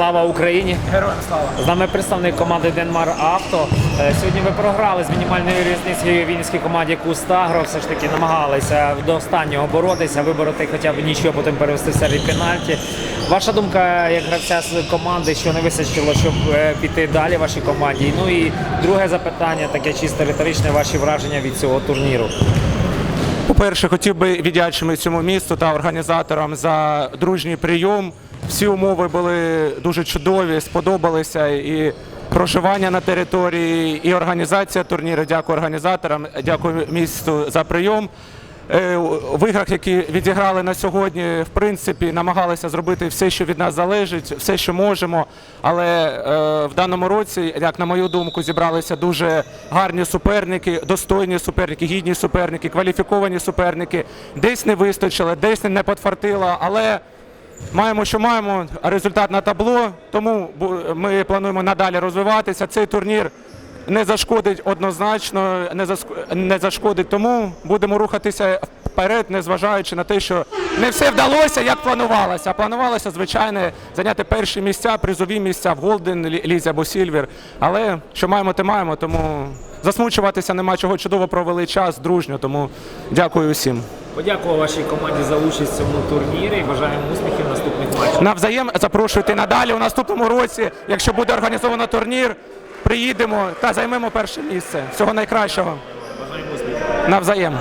Слава Україні! Героям слава! З нами представник команди Денмар Авто. Е, Сьогодні ви програли з мінімальною різницею вінській команді Кустагро. Все ж таки намагалися до останнього боротися, вибороти хоча б нічого, потім перевести в серії пенальті. Ваша думка, як гравця з команди, що не вистачило, щоб е, піти далі вашій команді? Ну і друге запитання, таке чисто риторичне, ваші враження від цього турніру. По-перше, хотів би віддячити цьому місту та організаторам за дружній прийом. Всі умови були дуже чудові, сподобалися і проживання на території, і організація турніру. Дякую організаторам, дякую місту за прийом. Е, В іграх, які відіграли на сьогодні, в принципі, намагалися зробити все, що від нас залежить, все, що можемо. Але е, в даному році, як на мою думку, зібралися дуже гарні суперники, достойні суперники, гідні суперники, кваліфіковані суперники. Десь не вистачило, десь не подфартило, але маємо, що маємо. Результат на табло. Тому ми плануємо надалі розвиватися. Цей турнір не зашкодить однозначно, не зашкодить. Тому будемо рухатися вперед, незважаючи на те, що не все вдалося, як планувалося. А планувалося, звичайно, зайняти перші місця, призові місця в Голден Лізі або Сільвер. Але що маємо, те маємо. Тому засмучуватися нема чого чудово провели час дружньо. Тому дякую усім. Подякував вашій команді за участь в цьому турнірі бажаємо успіхів в наступних матчах. Навзаєм запрошуйте надалі у наступному році. Якщо буде організовано турнір, приїдемо та займемо перше місце. Всього найкращого. Бажаємо успіхів. Навзаєм.